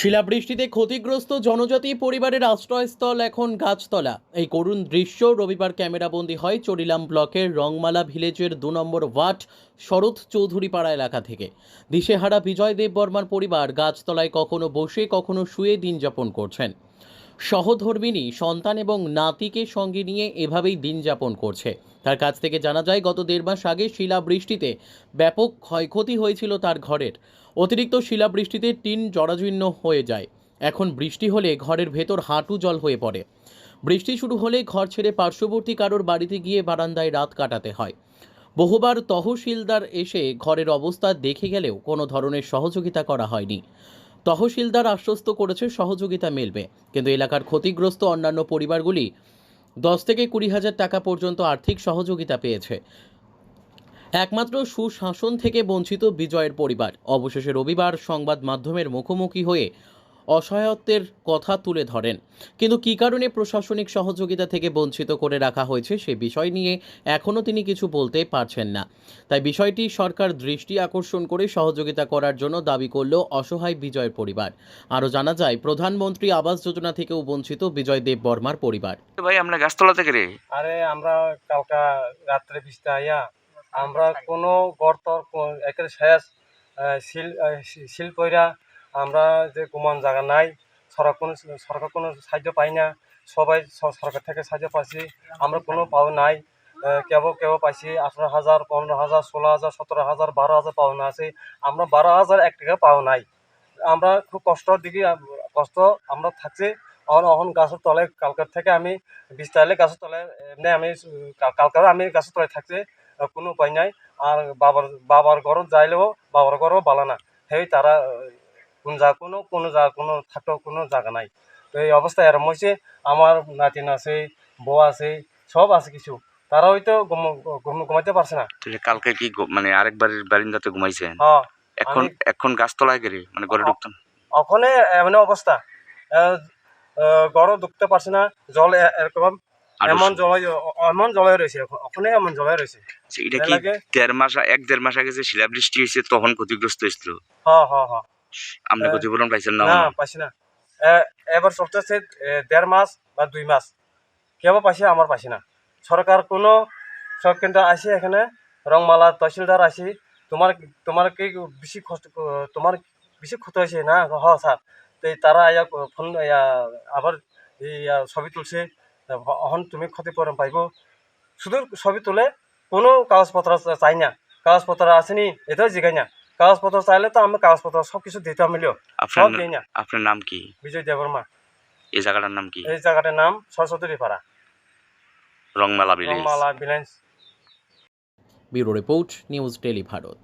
শিলাবৃষ্টিতে ক্ষতিগ্রস্ত জনজাতি পরিবারের আশ্রয়স্থল এখন গাছতলা। এই করুণ দৃশ্য রবিবার ক্যামেরাবন্দি হয় চরিলাম ব্লকের রংমালা ভিলেজের দু নম্বর ওয়ার্ড শরৎ চৌধুরী পাড়া এলাকা থেকে। দিশেহারা বিজয় দেব বর্মার পরিবার গাছতলায় কখনো বসে, কখনো শুয়ে দিন যাপন করছেন। সহধর্মিনী, সন্তান এবং নাতিকে সঙ্গে নিয়ে এভাবেই দিন যাপন করছে। তার কাছ থেকে জানা যায়, গত দেড় মাস আগে শিলাবৃষ্টিতে ব্যাপক ক্ষয়ক্ষতি হয়েছিল তার ঘরের। অতিরিক্ত শিলাবৃষ্টিতে টিন জরাজীর্ণ হয়ে যায়। এখন বৃষ্টি হলে ঘরের ভেতর হাঁটু জল হয়ে পড়ে। বৃষ্টি শুরু হলে ঘর ছেড়ে পার্শ্ববর্তী কারোর বাড়িতে গিয়ে বারান্দায় রাত কাটাতে হয়। বহুবার তহসিলদার এসে ঘরের অবস্থা দেখে গেলেও কোনো ধরনের সহযোগিতা করা হয়নি। তহসিলদার আশ্বস্ত করেছে, সহযোগিতা মিলবে। কিন্তু এলাকার ক্ষতিগ্রস্ত অন্যান্য পরিবারগুলি দশ থেকে কুড়ি হাজার টাকা পর্যন্ত আর্থিক সহযোগিতা পেয়েছে। একমাত্র সুশাসন থেকে বঞ্চিত বিজয়ের পরিবার। অবশেষে রবিবার সংবাদ মাধ্যমের মুখোমুখি হয়ে অসহায়ত্বের কথা তুলে ধরেন। কিন্তু কী কারণে প্রশাসনিক সহযোগিতা থেকে বঞ্চিত করে রাখা হয়েছে সে বিষয় নিয়ে এখনও তিনি কিছু বলতে পারছেন না। তাই বিষয়টি সরকার দৃষ্টি আকর্ষণ করে সহযোগিতা করার জন্য দাবি করল অসহায় বিজয়ের পরিবার। আরও জানা যায় প্রধানমন্ত্রী আবাস যোজনা থেকেও বঞ্চিত বিজয় দেব বর্মার পরিবার। ভাই আমরা গাছতলা থেকে রে। আরে আমরা কালকা রাত্রে বৃষ্টি আইয়া আমরা কোনো গর্তর একের শেষ শিল আহ, শি- শিল পইরা আমরা যে ঘুমান জায়গা নাই, সরকার কোনো সরকার কোনো সাহায্য পাই না, সবাই সরকার থেকে সাহায্য পাইছি, আমরা কোনো পাও নাই কেবল কেবল পাইছি আঠারো হাজার, পনেরো হাজার, ষোলো হাজার, সতেরো হাজার, বারো হাজার পাওনা আছে, আমরা বারো হাজার এক টাকা পাও নাই। আমরা খুব কষ্ট দিকে কষ্ট আমরা থাকছি, অহন অহন গাছের তলে, কালকার থেকে আমি তাহলে গাছের তলে, এমনি আমি কালকার আমি গাছের তলে থাকছি কোনো উপায় নাই, আর বাবার বাবার ঘরত যাইলেও বাবার ঘরও বালা না, সেই তারা কোন যা কোনো কোনো যা কোনো থাকার কোনো জায়গা নাই। তো এই অবস্থা এরম হয়েছে আমার নাতিন আছে বউ আছে সব আছে কিছু। তারা হয়তো ঘুম- ঘুম- ঘুমাইতে পারছে না। কালকে কি মানে আরেক বাড়ির বারিন্দাতে ঘুমাইছেন? হ্যাঁ। এখন এখন গাছতলায় গেলে মানে ঘরে আ- ঢুকতাম ওখানে এমন অবস্থা। গড় ঢুকতে পারছে না জল এরকম এমন জলই এমন জলই রয়েছে ওখানে এমন জলই রয়েছে। আচ্ছা, এটা কি দেড় মাস এক দেড় মাস আগে যে শিলাবৃষ্টি হয়েছে তখন ক্ষতিগ্রস্ত হয়েছিল? হ্যাঁ হ্যাঁ হ্যাঁ। আপনি এ- ক্ষতিপূরণ পাইছেন না না পাইছি না। এবার এ, দেড় মাস বা দুই মাস। কেউ পাইছে আমার পাইছি না। সরকার কোনো সব কেন্দ্র আসি এখানে রংমালা তহসিলদার আসি তোমার তোমার কি বেশি কষ্ট তোমার বেশি ক্ষতি হয়েছে না হ স্যার তো তারা আয়া ফোন আবার আ, ছবি তুলছে। অহন তুমি ক্ষতিপূরণ পাইব। শুধু ছবি তুলে কোনো কাগজপত্র চাই না। কাগজপত্র আসেনি এটাও জিগাই না। কাগজপত্র চাইলে তো আমি কাগজপত্র সব কিছু দিতে মিলিও আপনার সব না- দিই না। আপনার নাম কি? বিজয় দেবর্মা এই জায়গাটার নাম কি? এই জায়গাটার নাম Saraswati Para. Rangmela village Rangmala village bureau report news daily Bharat.